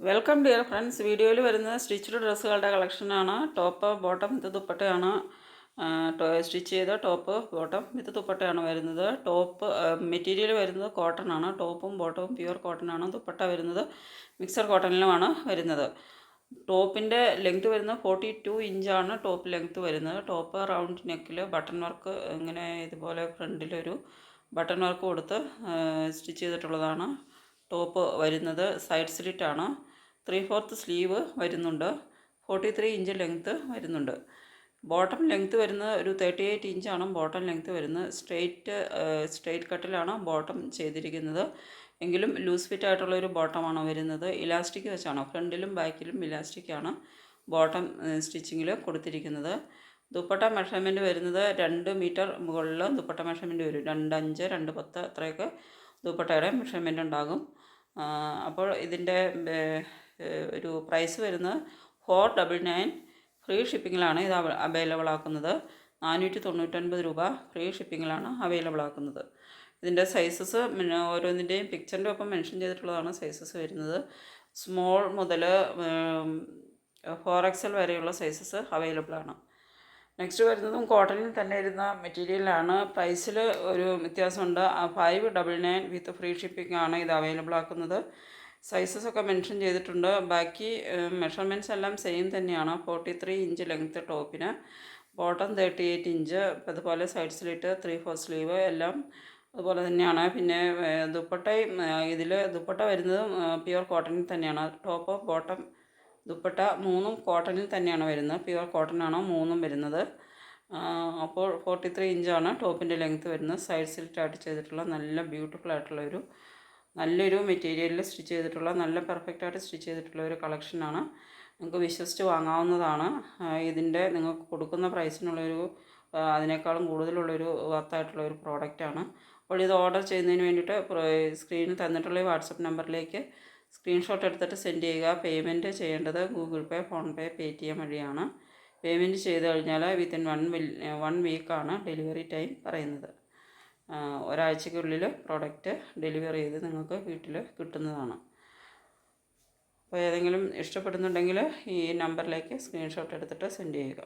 Welcome dear friends വീഡിയോയിൽ വരുന്നത് stitched ഡ്രസ്സുകളുടെ കളക്ഷനാണ് ടോപ്പ് ബോട്ടം വിത്ത് ദുപ്പട്ടയാണ്. സ്റ്റിച്ച് ചെയ്ത ടോപ്പ് ബോട്ടം വിത്ത് ദുപ്പട്ടയാണ് വരുന്നത്. ടോപ്പ് മെറ്റീരിയൽ വരുന്നത് കോട്ടൺ ആണ്. ടോപ്പും ബോട്ടവും പ്യുവർ കോട്ടൺ ആണ് ദുപ്പട്ട വരുന്നത്. മിക്സർ കോട്ടണിലുമാണ് വരുന്നത്. ടോപ്പിന്റെ ലെങ്ത് വരുന്നത് ഫോർട്ടി ടു ഇഞ്ചാണ് ടോപ്പ് ലെങ്ത് വരുന്നത്. ടോപ്പ് റൗണ്ട് നെക്കിൽ ബട്ടൺ വർക്ക് ഇങ്ങനെ ഇതുപോലെ ഫ്രണ്ടിലൊരു ബട്ടൺ വർക്ക് കൊടുത്ത് സ്റ്റിച്ച് ചെയ്തിട്ടുള്ളതാണ്. ടോപ്പ് വരുന്നത് സൈഡ് സ്ലിറ്റ് ആണ് ത്രീ ഫോർത്ത് സ്ലീവ് വരുന്നുണ്ട്. ഫോർട്ടി ത്രീ ഇഞ്ച് ലെങ്ത്ത് വരുന്നുണ്ട്. ബോട്ടം ലെങ്ത്ത് വരുന്നത് ഒരു തേർട്ടി എയ്റ്റ് ഇഞ്ചാണ്. ബോട്ടം ലെങ്ത്ത് വരുന്നത് സ്ട്രെയിറ്റ് സ്ട്രെയിറ്റ് കട്ടിലാണ് ബോട്ടം ചെയ്തിരിക്കുന്നത്. എങ്കിലും ലൂസ് ഫിറ്റ് ആയിട്ടുള്ള ഒരു ബോട്ടമാണ് വരുന്നത്. ഇലാസ്റ്റിക് വെച്ചാണ്. ഫ്രണ്ടിലും ബാക്കിലും ഇലാസ്റ്റിക്കാണ് ബോട്ടം സ്റ്റിച്ചിങ്ങിൽ കൊടുത്തിരിക്കുന്നത്. ദുപ്പട്ട മെഷർമെന്റ് വരുന്നത് രണ്ട് മീറ്റർ മുകളിൽ ദുപ്പട്ട മെഷർമെന്റ് വരും. രണ്ട് അഞ്ച് രണ്ട് പത്ത് അത്രയൊക്കെ ദുപ്പട്ടയുടെ മെഷർമെന്റ് ഉണ്ടാകും. അപ്പോൾ ഇതിന്റെ ഒരു പ്രൈസ് വരുന്നത് ഫോർ ഡബിൾ നയൻ ഫ്രീ ഷിപ്പിങ്ങിലാണ് ഇത് അവൈലബിൾ ആക്കുന്നത്. നാനൂറ്റി തൊണ്ണൂറ്റൊൻപത് രൂപ ഫ്രീ ഷിപ്പിങ്ങിലാണ് അവൈലബിൾ ആക്കുന്നത്. ഇതിന്റെ സൈസസ് ഓരോന്നിന്റെയും പിക്ചറിന്റെ ഒപ്പം മെൻഷൻ ചെയ്തിട്ടുള്ളതാണ് സൈസസ് വരുന്നത്. സ്മോൾ മുതൽ ഫോർ എക്സൽ വരെയുള്ള സൈസസ് അവൈലബിൾ ആണ്. നെക്സ്റ്റ് വരുന്നതും കോട്ടണിൽ തന്നെ ഇരുന്ന മെറ്റീരിയലാണ് പ്രൈസിൽ ഒരു വ്യത്യാസമുണ്ട്. Five double nine with free shipping ആണ് ഇത് അവൈലബിൾ ആക്കുന്നത്. സൈസസ് ഒക്കെ മെൻഷൻ ചെയ്തിട്ടുണ്ട്. ബാക്കി മെഷർമെന്റ്സ് എല്ലാം സെയിം തന്നെയാണ്. ഫോർട്ടി ത്രീ ഇഞ്ച് ലെങ്ത്ത് ടോപ്പിന്. ബോട്ടം തേർട്ടി എയ്റ്റ് ഇഞ്ച് അതുപോലെ side slit three four sleeve എല്ലാം അതുപോലെ തന്നെയാണ്. പിന്നെ ദുപ്പട്ടയും ഇതിൽ ദുപ്പട്ട വരുന്നത് പ്യുവർ കോട്ടണിൽ തന്നെയാണ്. ടോപ്പ് ബോട്ടം ദുപ്പട്ട മൂന്നും കോട്ടണിൽ തന്നെയാണ് വരുന്നത്. പ്യുവർ കോട്ടണാണോ മൂന്നും വരുന്നത്. അപ്പോൾ ഫോർട്ടി ത്രീ ഇഞ്ചാണ് ടോപ്പിന്റെ ലെങ്ത്ത് വരുന്നത്. സൈഡ് സിൽറ്റ് ആയിട്ട് ചെയ്തിട്ടുള്ള നല്ല ബ്യൂട്ടിഫുൾ ആയിട്ടുള്ള ഒരു നല്ലൊരു മെറ്റീരിയലിൽ സ്റ്റിച്ച് ചെയ്തിട്ടുള്ള നല്ല പെർഫെക്റ്റ് ആയിട്ട് സ്റ്റിച്ച് ചെയ്തിട്ടുള്ള ഒരു കളക്ഷനാണ് നിങ്ങൾക്ക് വിശ്വസിച്ച് വാങ്ങാവുന്നതാണ്. ഇതിന്റെ നിങ്ങൾക്ക് കൊടുക്കുന്ന പ്രൈസിനുള്ളൊരു അതിനേക്കാളും കൂടുതലുള്ളൊരു വർത്തായിട്ടുള്ള ഒരു പ്രോഡക്റ്റാണ് അപ്പോൾ ഇത് ഓർഡർ ചെയ്യുന്നതിന് വേണ്ടിയിട്ട് സ്ക്രീനിൽ തന്നിട്ടുള്ള ഈ വാട്സപ്പ് നമ്പറിലേക്ക് സ്ക്രീൻഷോട്ട് എടുത്തിട്ട് സെൻഡ് ചെയ്യുക പേയ്മെന്റ് ചെയ്യേണ്ടത് Google Pay PhonePe Paytm വഴിയാണ്. പേയ്മെന്റ് ചെയ്ത് കഴിഞ്ഞാൽ വിത്തിൻ വൺ വൺ വീക്കാണ് ഡെലിവറി ടൈം പറയുന്നത്. ഒരാഴ്ചയ്ക്കുള്ളിൽ പ്രോഡക്റ്റ് ഡെലിവറി ചെയ്ത് നിങ്ങൾക്ക് വീട്ടിൽ കിട്ടുന്നതാണ്. അപ്പോൾ ഏതെങ്കിലും ഇഷ്ടപ്പെടുന്നുണ്ടെങ്കിൽ ഈ നമ്പറിലേക്ക് സ്ക്രീൻഷോട്ട് എടുത്തിട്ട് സെൻഡ് ചെയ്യുക.